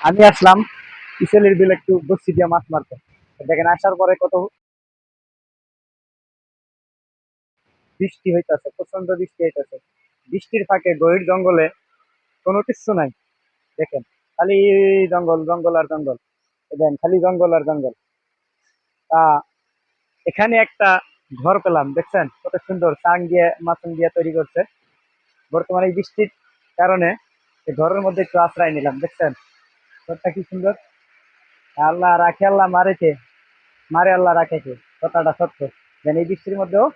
আমি আসলাম ইসেলের বিল একটু বসি দিয়ে মাছ মারতে। দেখেন, আসার পরে কত বৃষ্টি হইতেছে প্রচণ্ড বৃষ্টি হইতেছে। বৃষ্টির ফাঁকে গভীর জঙ্গলে কোনো কিছু নাই। দেখেন, খালি জঙ্গল জঙ্গল আর জঙ্গল। দেখেন, খালি জঙ্গল আর জঙ্গল। তা এখানে একটা ঘর পেলাম, দেখছেন? কত সুন্দর চাং দিয়ে, মাছন দিয়ে তৈরি করছে। বর্তমানে এই বৃষ্টির কারণে ঘরের মধ্যে একটু আশ্রয় নিলাম, দেখছেন? ঘরটা কি সুন্দর? আল্লাহ রাখে, আল্লাহ মারেছে। মারে আল্লাহ রাখেছে কথাটা সত্য। যেন এই বৃষ্টির মধ্যেও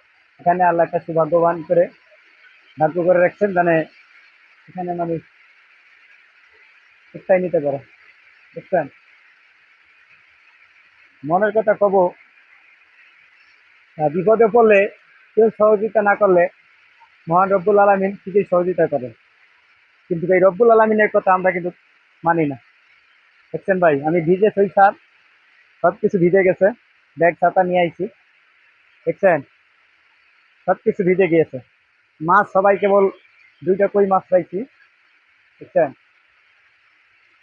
এখানে আল্লাহ একটা সৌভাগ্যবান করে ভাগ্য করে রাখছেন মানে এখানে মানুষ উৎসাহ নিতে পারে। বুঝছেন? মনের কথা কব বিপদে পড়লে কেউ সহযোগিতা না করলে মহান রব্বুল আলমিন ঠিকই সহযোগিতা করে। কিন্তু এই রব্বুল আলমিনের কথা আমরা কিন্তু মানি না। দেখছেন ভাই, আমি ভিজে সই সার সব কিছু ভিজে গেছে, ব্যাগ, ছাতা নিয়ে আইছি। দেখছেন? সব কিছু ভিজে গিয়েছে। মাছ সবাই কেবল দুইটা কই মাছ পাইছি। বুঝছেন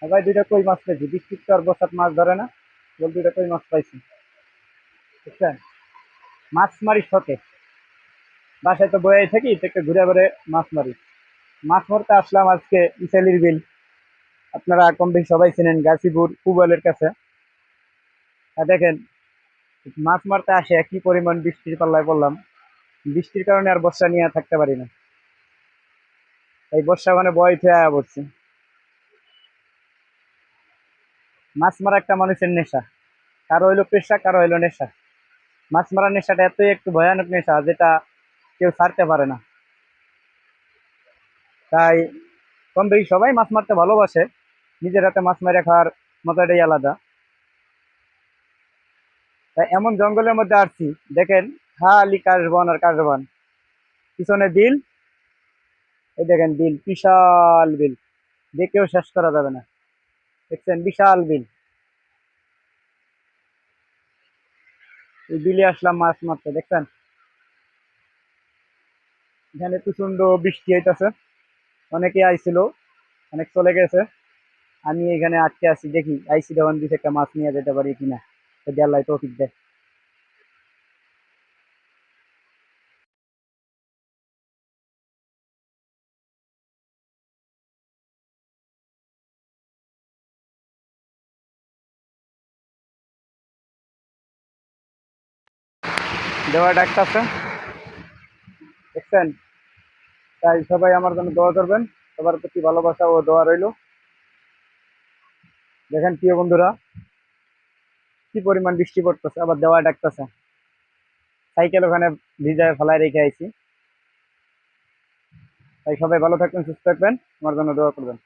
সবাই দুইটা কই মাছ পাইছি। তো আর বসাত মাছ ধরে না, কেবল দুইটা কই মাছ পাইছি। বুঝছেন মাছ মারি শখে বাসায় তো বয়ে থাকি তো একটু ঘুরে ঘুরে মাছ মারি। মাছ মারতে আসলাম আজকে ইসালির বিল। আপনারা কম বেশি সবাই চেনেন গাছিপুর পুবালের কাছে। দেখেন, মাছ মারতে আসে কি পরিমাণ বৃষ্টির পাল্লায় পড়লাম। বৃষ্টির কারণে আর বর্ষা নিয়ে থাকতে পারি না। এই বর্ষা মানে বয় থেকে আয়া পড়ছে। মাছ মারা একটা মানুষের নেশা। কারও হইল পেশা, কারও হইল নেশা। মাছ মারার নেশাটা এতই একটু ভয়ানক নেশা যেটা কেউ ছাড়তে পারে না। তাই কম বেশি সবাই মাছ মারতে ভালোবাসে। নিজের হাতে মাছ মেরে খাওয়ার মজাটাই আলাদা। এমন জঙ্গলের মধ্যে আসছি, দেখেন খালি কাশবন আর কাশবন। পিছনে বিল, এই দেখেন বিল, বিশাল বিল। দেখেও শেষ করা যাবে না। দেখছেন বিশাল বিল। এই বিলে আসলাম মাছ মারতে, দেখছেন? এখানে প্রচণ্ড বৃষ্টি হইতেছে। অনেকে আইছিল, অনেক চলে গেছে। আমি এখানে আটকে আছি, দেখি আইসি যখন দিছে একটা মাছ নিয়ে যেতে পারি কিনা। যদি আল্লাহ তৌফিক দেয়। দেওয়া দেখছেন? তাই সবাই আমার জন্য দোয়া করবেন। সবার প্রতি ভালোবাসা ও দোয়া রইল। দেখেন প্রিয় বন্ধুরা, কি পরিমাণ বৃষ্টি পড়তেছে, আবার দেওয়া ডাকতেছে। সাইকেল ওখানে ভিজায় ফেলায় রেখে আইছি। তাই সবাই ভালো থাকবেন, সুস্থ থাকবেন, আমার জন্য দোয়া করবেন।